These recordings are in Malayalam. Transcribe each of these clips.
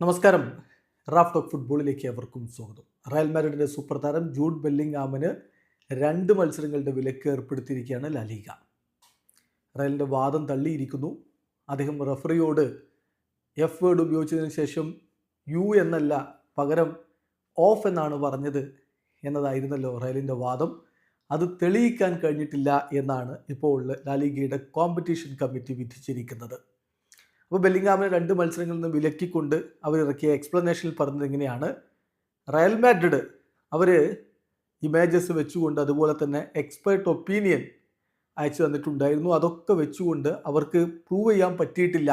നമസ്കാരം. റാഫ് ടോക്ക് ഫുട്ബോളിലേക്ക് അവർക്കും സ്വാഗതം. റയൽ മാഡ്രിഡിന്റെ സൂപ്പർ താരം ജൂഡ് ബെല്ലിംഗാമിന് രണ്ട് മത്സരങ്ങളുടെ വിലക്ക് ഏർപ്പെടുത്തിയിരിക്കുകയാണ് ലലീഗ റയലിന്റെ വാദം തള്ളിയിരിക്കുന്നു. അദ്ദേഹം റഫറിയോട് എഫ് വേർഡ് ഉപയോഗിച്ചതിന് ശേഷം യു എന്നല്ല പകരം ഓഫ് എന്നാണ് പറഞ്ഞത് എന്നതായിരുന്നല്ലോ റയലിന്റെ വാദം. അത് തെളിയിക്കാൻ കഴിഞ്ഞിട്ടില്ല എന്നാണ് ഇപ്പോൾ ലാലിഗയുടെ കോമ്പറ്റീഷൻ കമ്മിറ്റി വിധിച്ചിരിക്കുന്നത്. അപ്പോൾ ബെല്ലിംഗാമിനെ രണ്ട് മത്സരങ്ങളിൽ നിന്ന് വിലക്കിക്കൊണ്ട് അവരിറക്കിയ എക്സ്പ്ലനേഷനിൽ പറഞ്ഞത് എങ്ങനെയാണ് റയൽ മാഡ്രിഡ് അവർ ഇമേജസ് വെച്ചുകൊണ്ട് അതുപോലെ തന്നെ എക്സ്പേർട്ട് ഒപ്പീനിയൻ അയച്ചു തന്നിട്ടുണ്ടായിരുന്നു. അതൊക്കെ വെച്ചുകൊണ്ട് അവർക്ക് പ്രൂവ് ചെയ്യാൻ പറ്റിയിട്ടില്ല.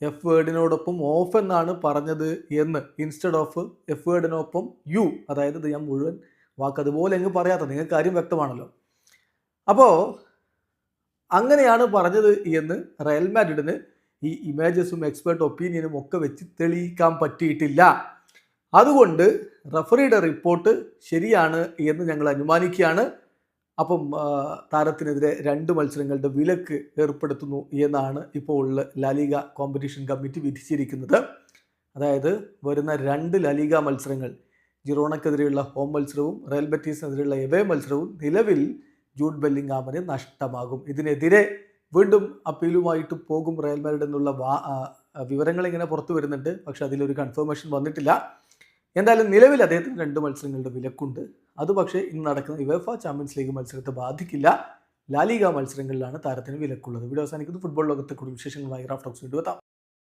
എഫ് വേർഡിനോടൊപ്പം ഓഫ് എന്നാണ് പറഞ്ഞത് എന്ന് ഇൻസ്റ്റഡ് ഓഫ് എഫ് വേർഡിനൊപ്പം യു അതായത് ഞാൻ മുഴുവൻ വാക്ക് അതുപോലെ അങ്ങ് പറയാത്ത നിങ്ങൾക്ക് കാര്യം വ്യക്തമാണല്ലോ. അപ്പോൾ അങ്ങനെയാണ് പറഞ്ഞത് എന്ന് റയൽ മാഡ്രിഡിന് ഈ ഇമേജസും എക്സ്പേർട്ട് ഒപ്പീനിയനും ഒക്കെ വെച്ച് തെളിയിക്കാൻ പറ്റിയിട്ടില്ല. അതുകൊണ്ട് റഫറിയുടെ റിപ്പോർട്ട് ശരിയാണ് എന്ന് ഞങ്ങൾ അനുമാനിക്കുകയാണ്. അപ്പം താരത്തിനെതിരെ രണ്ട് മത്സരങ്ങളുടെ വിലക്ക് ഏർപ്പെടുത്തുന്നു എന്നാണ് ഇപ്പോൾ ലാലിക കോമ്പറ്റീഷൻ കമ്മിറ്റി വിധിച്ചിരിക്കുന്നത്. അതായത് വരുന്ന രണ്ട് ലാലിക മത്സരങ്ങൾ ജിറോണക്കെതിരെയുള്ള ഹോം മത്സരവും റയൽ ബറ്റീസിനെതിരെയുള്ള എവേ മത്സരവും നിലവിൽ ജൂഡ് ബെല്ലിംഗാമന് നഷ്ടമാകും. ഇതിനെതിരെ വീണ്ടും അപ്പീലുമായിട്ട് പോകും റയൽ മാഡ്രിഡ് എന്നുള്ള വാ വിവരങ്ങൾ ഇങ്ങനെ പുറത്തു വരുന്നുണ്ട്. പക്ഷെ അതിലൊരു കൺഫർമേഷൻ വന്നിട്ടില്ല. എന്തായാലും നിലവിൽ അദ്ദേഹത്തിന് രണ്ട് മത്സരങ്ങളുടെ വിലക്കുണ്ട്. അത് പക്ഷേ ഇന്ന് നടക്കുന്ന യുവേഫ ചാമ്പ്യൻസ് ലീഗ് മത്സരത്തെ ബാധിക്കില്ല. ലാലിക മത്സരങ്ങളിലാണ് താരത്തിന് വിലക്കുള്ളത്. ഇവിടെ അവസാനിക്കുന്നത് ഫുട്ബോൾ ലോകത്തെ കൂടുതൽ വിശേഷങ്ങളുമായി റാഫ് ടോക്സ് വീണ്ടും എത്താം.